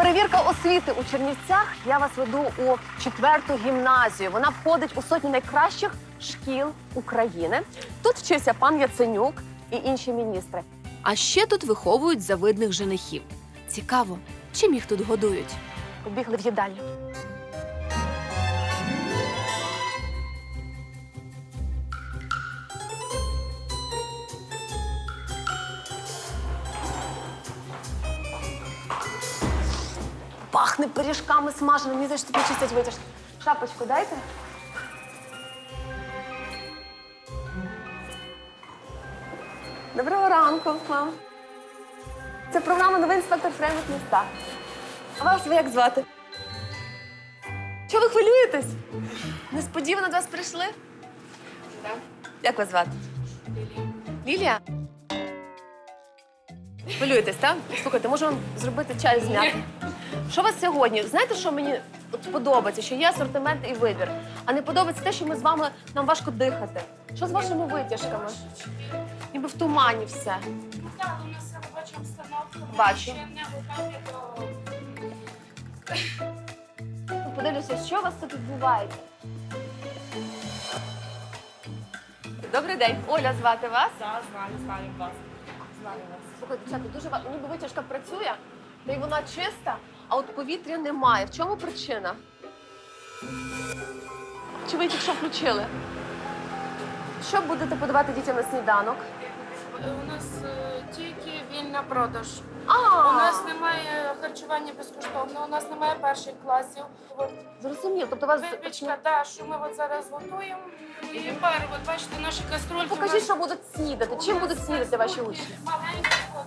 Перевірка освіти у Чернівцях. Я вас веду у четверту гімназію. Вона входить у сотню найкращих шкіл України. Тут вчився пан Яценюк і інші міністри. А ще тут виховують завидних женихів. Цікаво, чим їх тут годують? Побігли в їдальню. Пахне пиріжками смаженими. Мені здається, тобі чистять витяж. Шапочку дайте. Доброго ранку, мам. Це програма Новий інспектор Фреймут міста. А вас ви як звати? Чого ви хвилюєтесь? Несподівано до вас прийшли? Так. Як вас звати? Лілія. Лілія? Хвилюєтесь, так? Слухайте, можу вам зробити чай зняти. Що у вас сьогодні? Знаєте, що мені от подобається? Що є асортимент і вибір. А не подобається те, що ми з вами нам важко дихати. Що з вашими витяжками? Ніби в тумані все. Так, у нас робоча обстановка. Бачу. Ще не готові до Ну, Подивлюся, що у вас тут відбувається. Добрий день. Оля звати вас. Да, знаю, знаю вас. Знаю вас. Слухайте, дівчата, дуже ва- ніби витяжка працює, та й вона чиста, а от повітря немає. В чому причина? Чи ви тільки що включили? Що будете подавати дітям на сніданок? У нас е, тільки вільна продаж. А, У нас немає харчування безкоштовно, у нас немає перших класів. От зрозумів. Тобто у вас випічка, да, що ми от зараз готуємо. І пари, от бачите, наші каструльки. у покажіть, нас- що будуть снідати. Чим будуть снідати ваші учні? Маленькі, от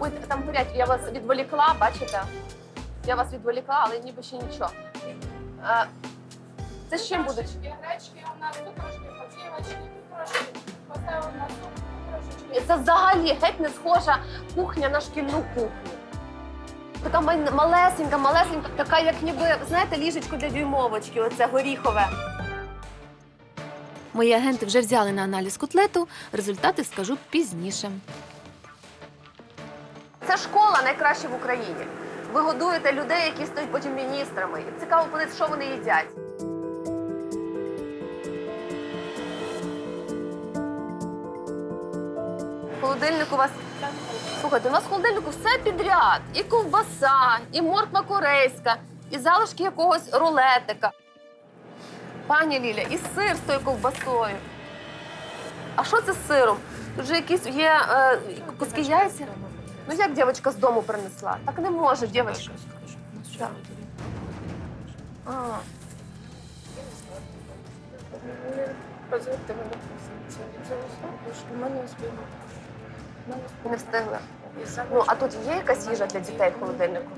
Ой, там горять, я вас відволікла, бачите? Я вас відволікла, але ніби ще нічого. Е, Це з чим будуть? Гречки у нас, тут трошки подівочки, тут трошки поставили на суп. Це взагалі геть не схожа кухня на шкільну кухню. Така малесенька, малесенька, така, як ніби, знаєте, ліжечко для дюймовочки, оце горіхове. Мої агенти вже взяли на аналіз котлету. Результати скажу пізніше. Це школа найкраща в Україні. Ви годуєте людей, які стають потім міністрами. І цікаво подивитися, що вони їдять. Холодильник у вас. Слухайте, у нас в холодильнику все підряд. І ковбаса, і морква корейська, і залишки якогось рулетика. Пані Ліля, і сир з тою ковбасою. А що це з сиром? Тут же якісь є е, куски яйця. Ну як дівчинка з дому принесла? Так не може, дівчинка. Так. А, мене цього слуху, мене не встигла. Ну, а тут є якась їжа для дітей в холодильнику?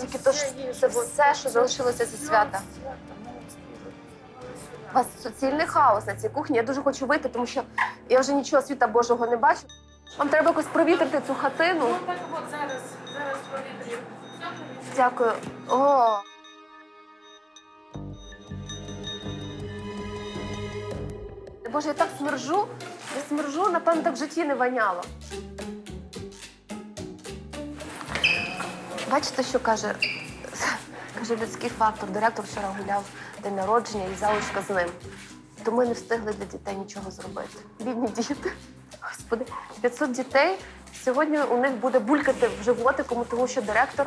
Тільки то це все, що залишилося зі свята. У вас суцільний хаос на цій кухні. Я дуже хочу вийти, тому що я вже нічого світа Божого не бачу. Вам треба якось провітрити цю хатину. Ну так от зараз, зараз провітрю. Дякую. О. Боже, я так смержу. Я смержу, напевно, так в житті не воняло. Бачите, що каже? Каже людський фактор. Директор вчора гуляв день народження і залишка з ним. То ми не встигли для дітей нічого зробити. Бідні діти. Господи, 500 дітей. Сьогодні у них буде булькати в животикому, тому що директор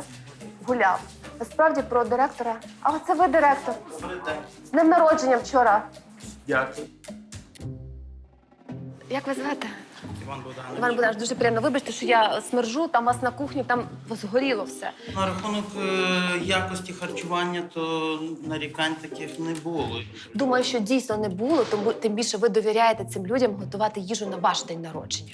гуляв. Насправді про директора. А оце ви директор. З днем народження вчора. Дякую. Як ви звати? Іван Богданович. Іван Богданович, дуже приємно. Вибачте, що я смержу, там у вас на кухні, там згоріло все. На рахунок е, якості харчування, то нарікань таких не було. Думаю, що дійсно не було, тому тим більше ви довіряєте цим людям готувати їжу на ваш день народження.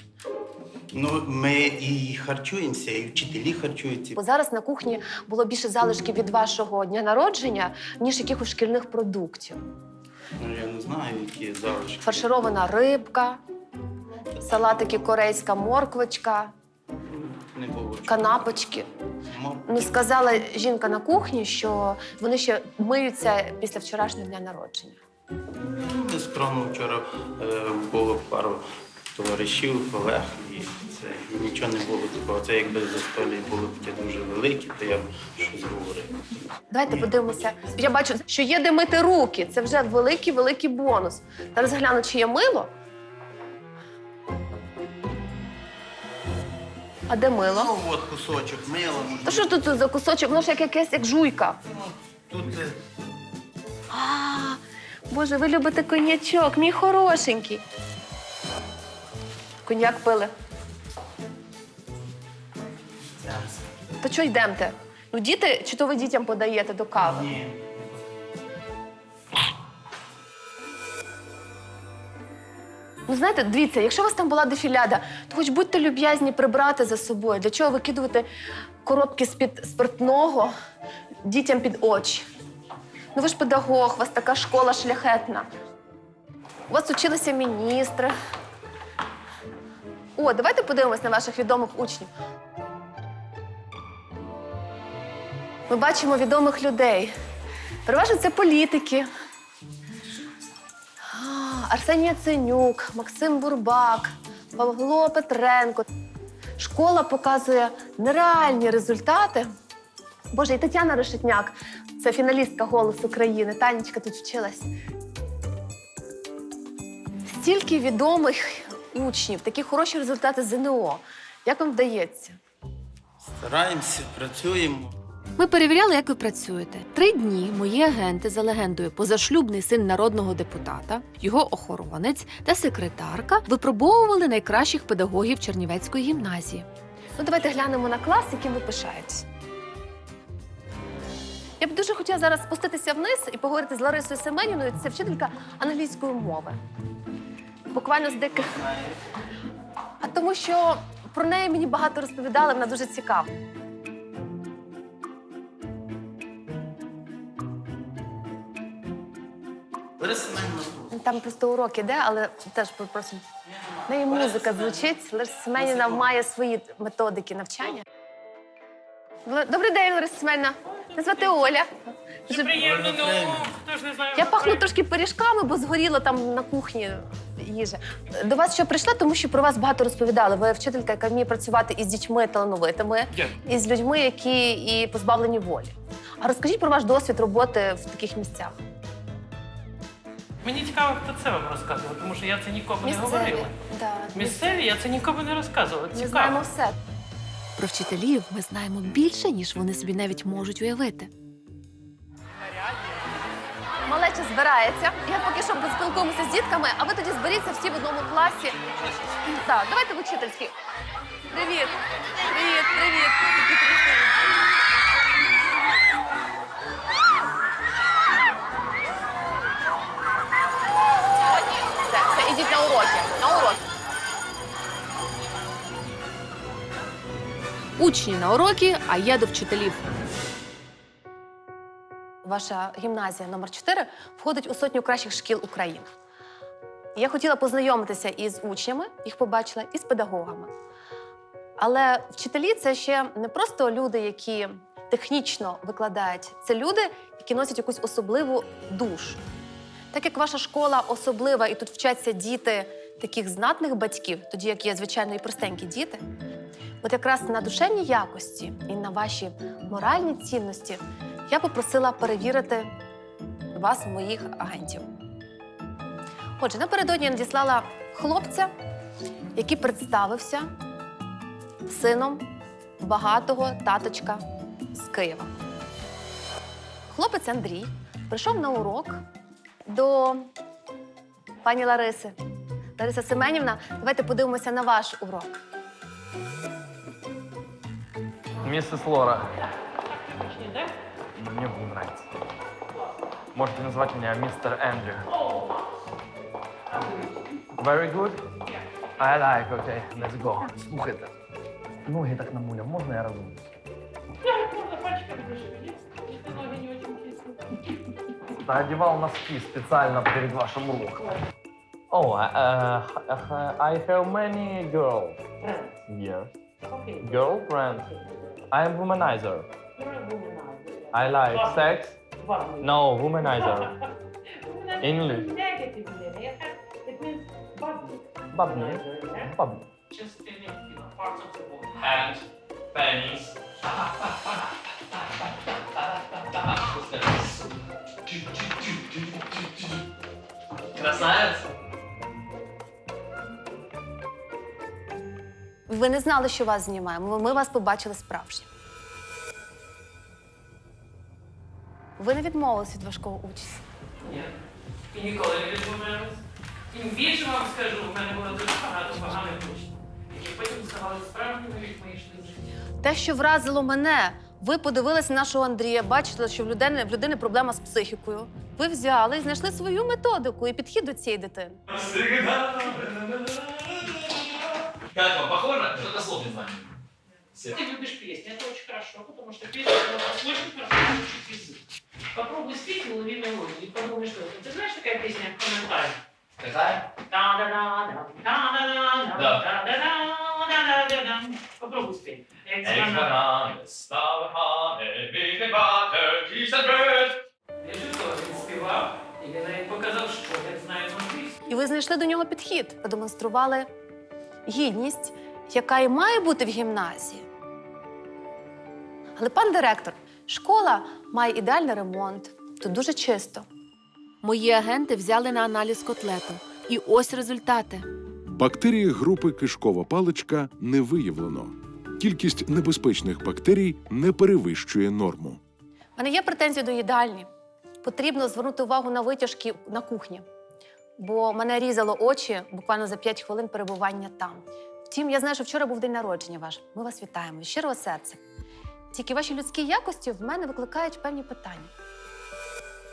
Ну, ми і харчуємося, і вчителі харчуються. Бо зараз на кухні було більше залишків від вашого дня народження, ніж якихось шкільних продуктів. Ну, я не знаю, які залишки. Фарширована рибка, салатики корейська морквочка, Не канапочки. Ну, сказала жінка на кухні, що вони ще миються після вчорашнього дня народження. Нескромно вчора е, було пару товаришів, колег, і це нічого не було такого. Це якби застолі було таке дуже велике, то я б щось говорив. Давайте подивимося. Я бачу, що є де мити руки. Це вже великий великий бонус. Зараз гляну, чи є мило. А де мило? Ну, от кусочок мила. Та що тут за кусочок? Воно ж як якесь, як жуйка. Тут е, А, Боже, ви любите коньячок, мій хорошенький. Коньяк пили. зараз. То чого йдемте? Ну, діти, чи то ви дітям подаєте до кави? Ні. Ну, знаєте, дивіться, якщо у вас там була дефіляда, то хоч будьте люб'язні прибрати за собою. Для чого викидувати коробки з-під спиртного дітям під очі? Ну ви ж педагог, у вас така школа шляхетна. У вас училися міністри. О, давайте подивимось на ваших відомих учнів. Ми бачимо відомих людей. Переважно це політики. А, Арсеній Яценюк, Максим Бурбак, Павло Петренко. Школа показує нереальні результати. Боже, і Тетяна Решетняк, це фіналістка «Голос України». Танечка тут вчилась. Стільки відомих учнів, такі хороші результати ЗНО. Як вам вдається? Стараємося, працюємо. Ми перевіряли, як ви працюєте. Три дні мої агенти за легендою позашлюбний син народного депутата, його охоронець та секретарка випробовували найкращих педагогів Чернівецької гімназії. Ну, давайте глянемо на клас, яким ви пишаєтесь. Я б дуже хотіла зараз спуститися вниз і поговорити з Ларисою Семенівною. Це вчителька англійської мови. Буквально з диких. А тому що про неї мені багато розповідали, вона дуже цікава. Тут. Там просто урок іде, але теж попросимо. В неї музика звучить. Лариса Семенівна має свої методики навчання. Добрий день, Лариса Семенівна. Мене звати Оля. Дуже Приємно, ну хто ж не знає. Я пахну трошки пиріжками, бо згоріло там на кухні їжа. До вас ще прийшла, тому що про вас багато розповідали. Ви вчителька, яка вміє працювати із дітьми талановитими, Дякую. і з людьми, які і позбавлені волі. А розкажіть про ваш досвід роботи в таких місцях. Мені цікаво, хто це вам розказував, тому що я це нікому не говорила. Да. Місцеві я це нікому не розказувала. Ми знаємо Цікаво. все. Про вчителів ми знаємо більше, ніж вони собі навіть можуть уявити. Малеча збирається. Я поки що поспілкуємося з дітками, а ви тоді зберіться всі в одному класі. Так, давайте в учительський. Привіт! Привіт, привіт! Учні на уроки, а я до вчителів. Ваша гімназія номер 4 входить у сотню кращих шкіл України. Я хотіла познайомитися із учнями, їх побачила, і з педагогами. Але вчителі це ще не просто люди, які технічно викладають, це люди, які носять якусь особливу душу. Так як ваша школа особлива і тут вчаться діти таких знатних батьків, тоді як є звичайно і простенькі діти, от якраз на душевній якості і на ваші моральні цінності я попросила перевірити вас, моїх агентів. Отже, напередодні я надіслала хлопця, який представився сином багатого таточка з Києва. Хлопець Андрій прийшов на урок до пані Лариси. Лариса Семенівна, давайте подивимося на ваш урок. Миссис Лора. Мне вы нравится. Можете назвать меня мистер Эндрю. Very good? I like, okay, let's go. Слухайте, ноги так намуляв, можна я разом? Пальчиками ноги не очень кислые. Да, одевал носки специально перед вашим уроком. Oh, uh, I have many girls. Yeah. Окей. Girlfriend. I am womanizer. You're a womanizer. I like sex. One. No, womanizer. Womanizer English. is Negative meaning. It means bubbly. Bubbly. Womanizer, yeah? Bubbly. Just an parts of the body. Hand, penis. Красавец. Ви не знали, що вас знімаємо. Ми вас побачили справжнім. Ви не відмовились від важкого участі. Ні. І ніколи не відмовлялась. Тим більше вам скажу, в мене було дуже багато поганих учнів, які потім ставали справжніми людьми йшли в життя. Те, що вразило мене, ви подивилися нашого Андрія, бачили, що в людини, в людини проблема з психікою. Ви взяли і знайшли свою методику і підхід до цієї дитини. Как вам, похоже? Что-то слов не знаю. Все. Ты любишь песни, это очень хорошо, потому что песня она очень хорошо учит язык. Попробуй спеть и улови мелодию, и подумай, что это. Ты знаешь такая песня «Комментарий»? Какая? Та-да-да-да, та-да-да-да, Да. та-да-да-да-да-да-да. Попробуй спеть. Экспонат. Я чувствую, він співав, і він навіть показав, що я знаю англійську. І ви знайшли до нього підхід, продемонстрували гідність, яка і має бути в гімназії. Але пан директор, школа має ідеальний ремонт, тут дуже чисто. Мої агенти взяли на аналіз котлету. І ось результати. Бактерії групи кишкова паличка не виявлено. Кількість небезпечних бактерій не перевищує норму. У мене є претензії до їдальні. Потрібно звернути увагу на витяжки на кухні, бо мене різало очі буквально за 5 хвилин перебування там. Втім, я знаю, що вчора був день народження ваш. Ми вас вітаємо від щирого серця. Тільки ваші людські якості в мене викликають певні питання.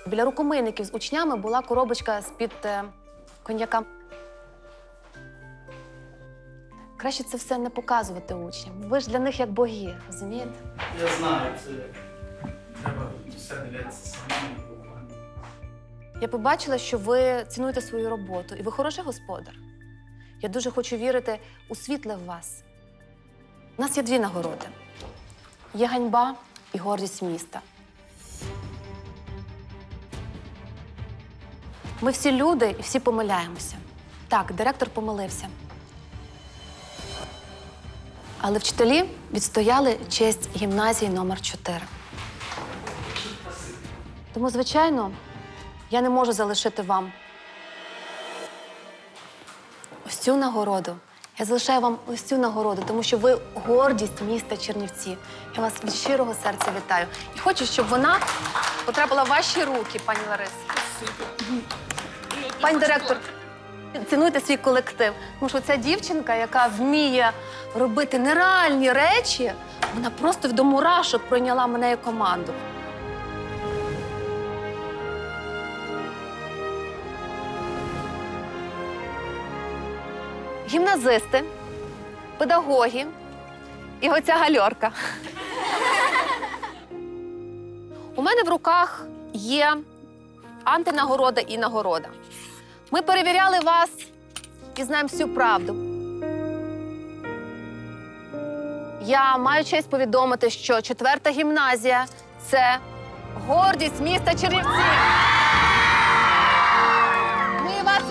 Біля рукомийників з учнями була коробочка з-під е, коньяка. Краще це все не показувати учням. Ви ж для них як боги, розумієте? Я знаю, це треба все дивитися самому. Я побачила, що ви цінуєте свою роботу і ви хороший господар. Я дуже хочу вірити у світле в вас. У нас є дві нагороди: є ганьба і гордість міста. Ми всі люди і всі помиляємося. Так, директор помилився. Але вчителі відстояли честь гімназії номер 4 Тому, звичайно, я не можу залишити вам ось цю нагороду. Я залишаю вам ось цю нагороду, тому що ви гордість міста Чернівці. Я вас від щирого серця вітаю. І хочу, щоб вона потрапила в ваші руки, пані Ларисо. Пані директор, цінуйте свій колектив. Тому що ця дівчинка, яка вміє робити нереальні речі, вона просто до мурашок пройняла мене і команду. Гімназисти, педагоги і оця гальорка. У мене в руках є антинагорода і нагорода. Ми перевіряли вас і знаємо всю правду. Я маю честь повідомити, що четверта гімназія це гордість міста Чернівці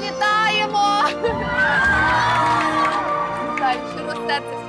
вітаємо! Вітаю, щиро серце.